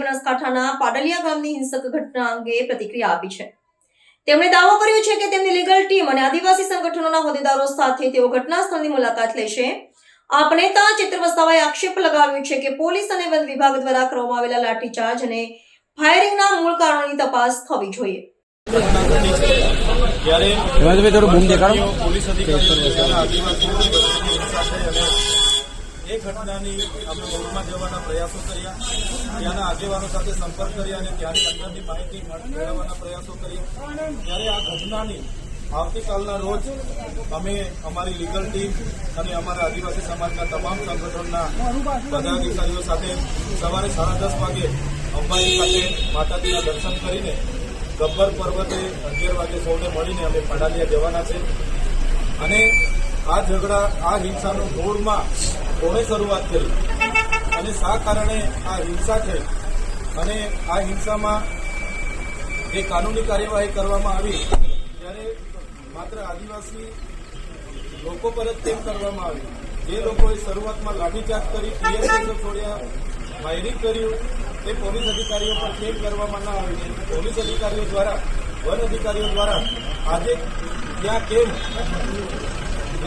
બનાસકાંઠાના પાડલિયા ગામની હિંસક ઘટના અંગે પ્રતિક્રિયા આપી છે. તેમણે દાવો કર્યો છે કે તેમની લીગલ ટીમ અને આદિવાસી સંગઠનોના હોદ્દેદારો સાથે તેઓ ઘટના સ્થળની મુલાકાત લેશે. આપ નેતા ચિત્ર વસાવાએ આક્ષેપ લગાવ્યો છે કે પોલીસ અને વન વિભાગ દ્વારા કરવામાં આવેલા લાઠીચાર્જ અને ફાયરિંગના મૂળ કારણોની તપાસ થવી જોઈએ. ત્યારે પોલીસ અધિકારીઓ આદિવાસીઓ વચ્ચેની અને ઘટનાની અમે કોર્ટમાં જવાના પ્રયાસો કર્યા. ત્યાંના આગેવાનો સાથે સંપર્ક કર્યા અને ત્યાંની અંદરની માહિતી મેળવવાના પ્રયાસો કર્યા ત્યારે આ ઘટનાની આવતીકાલના રોજ અમે અમારી લીગલ ટીમ અને અમારા આદિવાસી સમાજના તમામ સંગઠનના પદાધિકારીઓ સાથે સવારે સાડા દસ વાગે અંબાજી ખાતે માતાજીના દર્શન કરીને ગબ્બર પર્વતે અગિયાર વાગે સૌને મળીને અમે પડાલિયા જવાના છે. અને આ ઝઘડા, આ હિંસાનો મૂળમાં કોણે શરૂઆત કરી? અને શા કારણે આ હિંસા થઈ અને આ હિંસામાં જે કાનૂની કાર્યવાહી કરવામાં આવી ત્યારે માત્ર આદિવાસી લોકો પર જ કેમ કરવામાં આવી. જે લોકોએ શરૂઆતમાં લાઠીચાર્જ કરી પીએમ છોડ્યા ફાયરિંગ કર્યું તે પોલીસ અધિકારીઓ પર કેમ કરવામાં ના આવી? પોલીસ અધિકારીઓ દ્વારા વન અધિકારીઓ દ્વારા આજે ત્યાં કેમ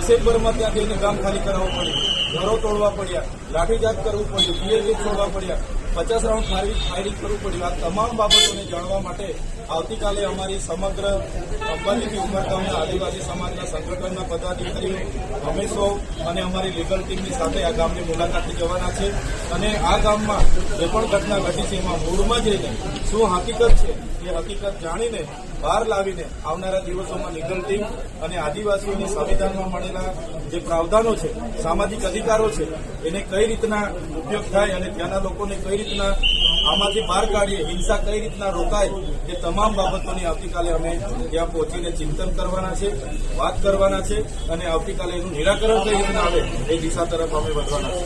ડિસેમ્બરમાં ત્યાં જઈને ગામ ખાલી કરાવવું પડ્યું. ઘરો તોડવા પડ્યા. લાઠીચાર્જ કરવું પડ્યું. કેસ છોડવા પડ્યા. પચાસ રાઉન્ડ ફાયરિંગ ફાયરિંગ કરવું પડ્યું. આ તમામ બાબતોને જાણવા માટે આવતીકાલે અમારી સમગ્ર અંબાજીથી ઉમરગામના આદિવાસી સમાજના સંગઠનના પદાધિકારીઓ, અમે સૌ અને અમારી લીગલ ટીમની સાથે આ ગામની મુલાકાતે જવાના છે. અને આ ગામમાં જે પણ ઘટના ઘટી છે, એમાં મૂળમાં જઈને શું હકીકત છે, એ હકીકત જાણીને બહાર લાવીને આવનારા દિવસોમાં લીગલ અને આદિવાસીઓની સંવિધાનમાં મળેલા જે પ્રાવધાનો છે, સામાજિક અધિકારો છે, એને કઈ રીતના ઉપયોગ થાય અને ત્યાંના લોકોને કઈ રીતના આમાંથી બહાર કાઢીએ, હિંસા કઈ રીતના રોકાય, એ તમામ બાબતોની આવતીકાલે અમે ત્યાં પહોંચીને ચિંતન કરવાના છે, વાત કરવાના છે અને આવતીકાલે એનું નિરાકરણ કઈ રીતના આવે એ દિશા તરફ અમે વધવાના છે